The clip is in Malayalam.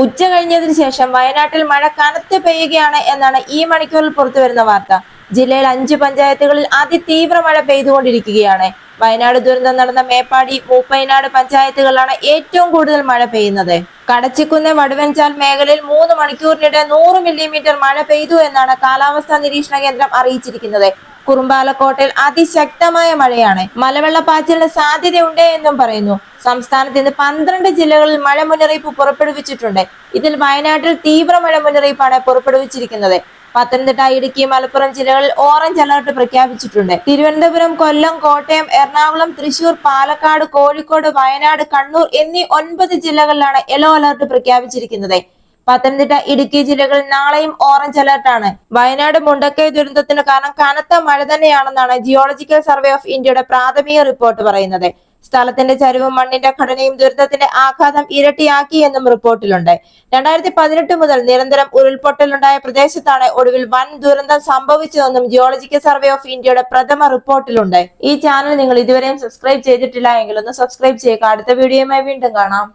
ഉച്ച കഴിഞ്ഞതിന് ശേഷം വയനാട്ടിൽ മഴ കനത്ത് പെയ്യുകയാണ് എന്നാണ് ഈ മണിക്കൂറിൽ പുറത്തുവരുന്ന വാർത്ത. ജില്ലയിൽ അഞ്ച് പഞ്ചായത്തുകളിൽ അതിതീവ്ര മഴ പെയ്തുകൊണ്ടിരിക്കുകയാണ്. വയനാട് ദുരന്തം നടന്ന മേപ്പാടി മൂപ്പൈനാട് പഞ്ചായത്തുകളിലാണ് ഏറ്റവും കൂടുതൽ മഴ പെയ്യുന്നത്. കടച്ചിക്കുന്ന് വടുവൻചാൽ മേഖലയിൽ മൂന്ന് മണിക്കൂറിനിടെ നൂറ് മില്ലിമീറ്റർ മഴ പെയ്തു എന്നാണ് കാലാവസ്ഥാ നിരീക്ഷണ കേന്ദ്രം അറിയിച്ചിരിക്കുന്നത്. കുറുമ്പാലക്കോട്ടയിൽ അതിശക്തമായ മഴയാണ്. മലവെള്ളപ്പാച്ചിലിന് സാധ്യതയുണ്ട് എന്നും പറയുന്നു. സംസ്ഥാനത്ത് ഇന്ന് പന്ത്രണ്ട് ജില്ലകളിൽ മഴ മുന്നറിയിപ്പ് പുറപ്പെടുവിച്ചിട്ടുണ്ട്. ഇതിൽ വയനാട്ടിൽ തീവ്ര മഴ മുന്നറിയിപ്പാണ് പുറപ്പെടുവിച്ചിരിക്കുന്നത്. പത്തനംതിട്ട ഇടുക്കി മലപ്പുറം ജില്ലകളിൽ ഓറഞ്ച് അലർട്ട് പ്രഖ്യാപിച്ചിട്ടുണ്ട്. തിരുവനന്തപുരം കൊല്ലം കോട്ടയം എറണാകുളം തൃശൂർ പാലക്കാട് കോഴിക്കോട് വയനാട് കണ്ണൂർ എന്നീ ഒൻപത് ജില്ലകളിലാണ് യെല്ലോ അലർട്ട് പ്രഖ്യാപിച്ചിരിക്കുന്നത്. പത്തനംതിട്ട ഇടുക്കി ജില്ലകളിൽ നാളെയും ഓറഞ്ച് അലർട്ടാണ് വയനാട് മുണ്ടക്കൈ ദുരന്തത്തിന് കാരണം കനത്ത മഴ തന്നെയാണെന്നാണ് ജിയോളജിക്കൽ സർവേ ഓഫ് ഇന്ത്യയുടെ പ്രാഥമിക റിപ്പോർട്ട് പറയുന്നത്. സ്ഥലത്തിന്റെ ചരിവും മണ്ണിന്റെ ഘടനയും ദുരിതത്തിന്റെ ആഘാതം ഇരട്ടിയാക്കി എന്നും റിപ്പോർട്ടിലുണ്ട്. രണ്ടായിരത്തി പതിനെട്ട് മുതൽ നിരന്തരം ഉരുൾപൊട്ടലുണ്ടായ പ്രദേശത്താണ് ഒടുവിൽ വൻ ദുരന്തം സംഭവിച്ചതെന്നും ജിയോളജിക്കൽ സർവേ ഓഫ് ഇന്ത്യയുടെ പ്രഥമ റിപ്പോർട്ടിലുണ്ട്. ഈ ചാനൽ നിങ്ങൾ ഇതുവരെയും സബ്സ്ക്രൈബ് ചെയ്തിട്ടില്ല എങ്കിൽ ഒന്ന് സബ്സ്ക്രൈബ് ചെയ്യുക. അടുത്ത വീഡിയോയുമായി വീണ്ടും കാണാം.